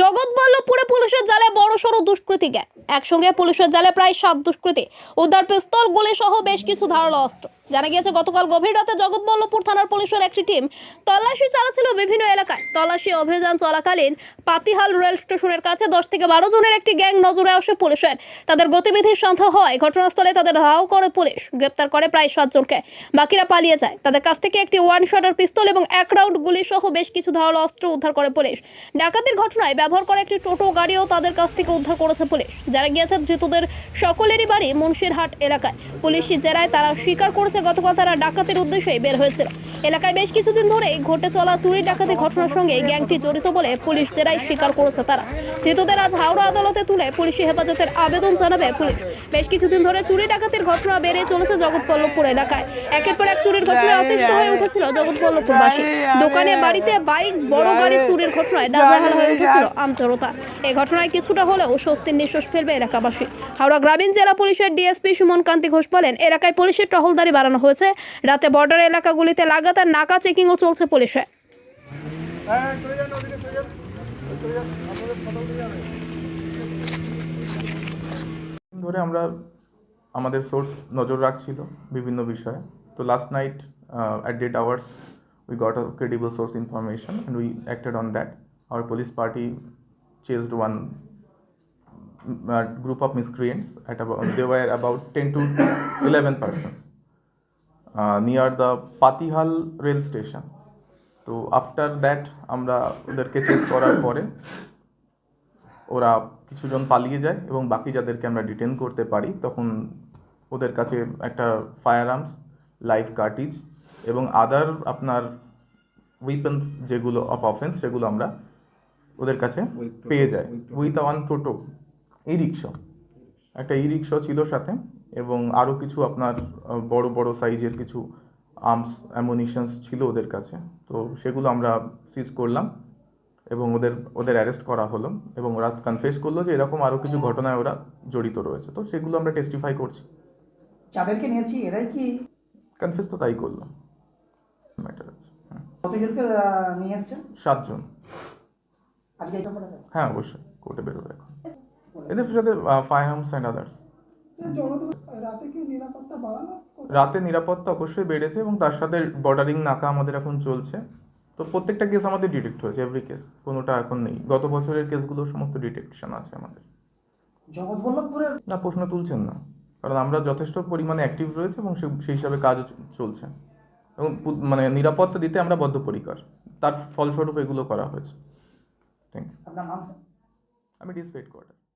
জগৎবল্লভপুরে পুলিশের জালে বড় সড়ো দুষ্কৃতী একসঙ্গে পুলিশের জালে প্রায় সাত দুষ্কৃতী। উদ্ধার পিস্তল গুলি সহ বেশ কিছু ধারালো অস্ত্র। জানা গিয়েছে, গতকাল গভীর রাতে জগৎবল্লভপুর থানার পুলিশের একটি টিম তল্লাশি চালাচ্ছিল বিভিন্ন এলাকায়। তল্লাশি অভিযান চলাকালীন পাতিহাল রেল স্টেশনের কাছে দশ থেকে বারো জনের একটি গ্যাং নজরে আসে পুলিশের। তাদের গতিবিধির সন্দেহ হয়, ঘটনাস্থলে তাদের ধাও করে পুলিশ, গ্রেপ্তার করে প্রায় সাতজনকে বাকিরা পালিয়ে যায়। তাদের কাছ থেকে একটি ওয়ান শটার পিস্তল এবং এক রাউন্ড গুলি সহ বেশ কিছু ধারালো অস্ত্র উদ্ধার করে পুলিশ। ডাকাতির ঘটনায় ব্যবহার করা একটি টোটো গাড়িও তাদের কাছ থেকে উদ্ধার করেছে পুলিশ। যারা গিয়েছে, ধৃতদের সকলেরই বাড়ি মুন্সিরহাট এলাকায়। পুলিশি জেরায় তারা স্বীকার করেছে গতকাল তারা ডাকাতির উদ্দেশ্যে বের হয়েছিল। এলাকায় বেশ কিছুদিন ধরে ঘটে চলা চুরি ডাকাতি ঘটনার সঙ্গে গ্যাংটি জড়িত বলে পুলিশ জেরায় স্বীকার করেছে তারা। ধৃতদের আজ হাওড়া আদালতে তুলে পুলিশি হেফাজতের আবেদন জানাবে পুলিশ। বেশ কিছুদিন ধরে চুরি ডাকাতির ঘটনা বেড়ে চলেছে জগৎবল্লভপুর এলাকায়। একের পর এক চুরির ঘটনায় অতিষ্ঠ হয়ে উঠেছিল জগৎবল্লভপুরবাসী। দোকানে বাড়িতে বাইক বড় গাড়ি চুরির ঘটনায় নাজাহাল হয়ে উঠেছিল আমজনতা। এই ঘটনায় কিছুটা হলেও স্বস্তির নিঃশ্বাস ফেলবে এলাকাবাসী। হাওড়া গ্রামীণ জেলা পুলিশের ডিএসপি সুমন কান্তি ঘোষ বলেন এলাকায় পুলিশের টহলদারি বাড়ানো হয়েছে। রাতে বর্ডার এলাকাগুলিতে লাগাতার নাকা চেকিংও চলছে পুলিশে। ধরে আমরা আমাদের সোর্স নজর রাখছিল বিভিন্ন বিষয়ে। তো last night at late hours we got a credible source information and we acted on that our police party uh, group of miscreants at about they were about 10 to 11 persons. Uh, the Patihal rail station তো after that আমরা ওদেরকে chess করার পরে ওরা কিছুজন পালিয়ে যায় এবং বাকি যাদেরকে আমরা ডিটেন করতে পারি তখন ওদের কাছে একটা ফায়ার আর্মস লাইফ কার্টিজ এবং আদার আপনার উইপেন্স যেগুলো অফ অফেন্স সেগুলো আমরা ওদের কাছে পেয়ে যায় উইথ ওয়ান টোটো ই রিক্সা একটা ই রিক্সা ছিল সাথে। এবং আরও কিছু আপনার বড় বড় সাইজের কিছু আর্মস অ্যামুনিশনস ছিল ওদের কাছে। তো সেগুলো আমরা সিজ করলাম এবং ওদের ওদের অ্যারেস্ট করা হলো এবং ওরা কনফেস করল যে এরকম আরও কিছু ঘটনায় ওরা জড়িত রয়েছে। তো সেগুলো আমরা টেস্টিফাই করছি। যাদেরকে নিয়েছি এরাই কি? কনফেস তো তাই করল। ম্যাটার আছে হ্যাঁ। কতজনকে নিয়ে এসছেন সাতজন। আজকে হ্যাঁ অবশ্যই। কোর্টে বেরোবে এখন। এদের সাথে ফায়ার আর্মস অ্যান্ড আদার্স রাতে নিরাপত্তা রাতে নিরাপত্তা অবশ্যই বেড়েছে এবং তার সাথে বর্ডারিং নাকা আমাদের এখন চলছে। তো প্রত্যেকটা কেস আমাদের ডিটেক্ট হয়েছে এভরি কেস কোনোটা এখন নেই। গত বছরের কেসগুলো সমস্ত ডিটেকশন আছে আমাদের। জগৎবল্লভপুরের না প্রশ্ন তুলছেন না। কারণ আমরা যথেষ্ট পরিমাণে অ্যাক্টিভ রয়েছে এবং সেই হিসাবে কাজও চলছে। এবং মানে নিরাপত্তা দিতে আমরা বদ্ধপরিকর। তার ফলস্বরূপ এগুলো করা হয়েছে। থ্যাংক ইউ আমি ডিসপেট কোয়ার্টার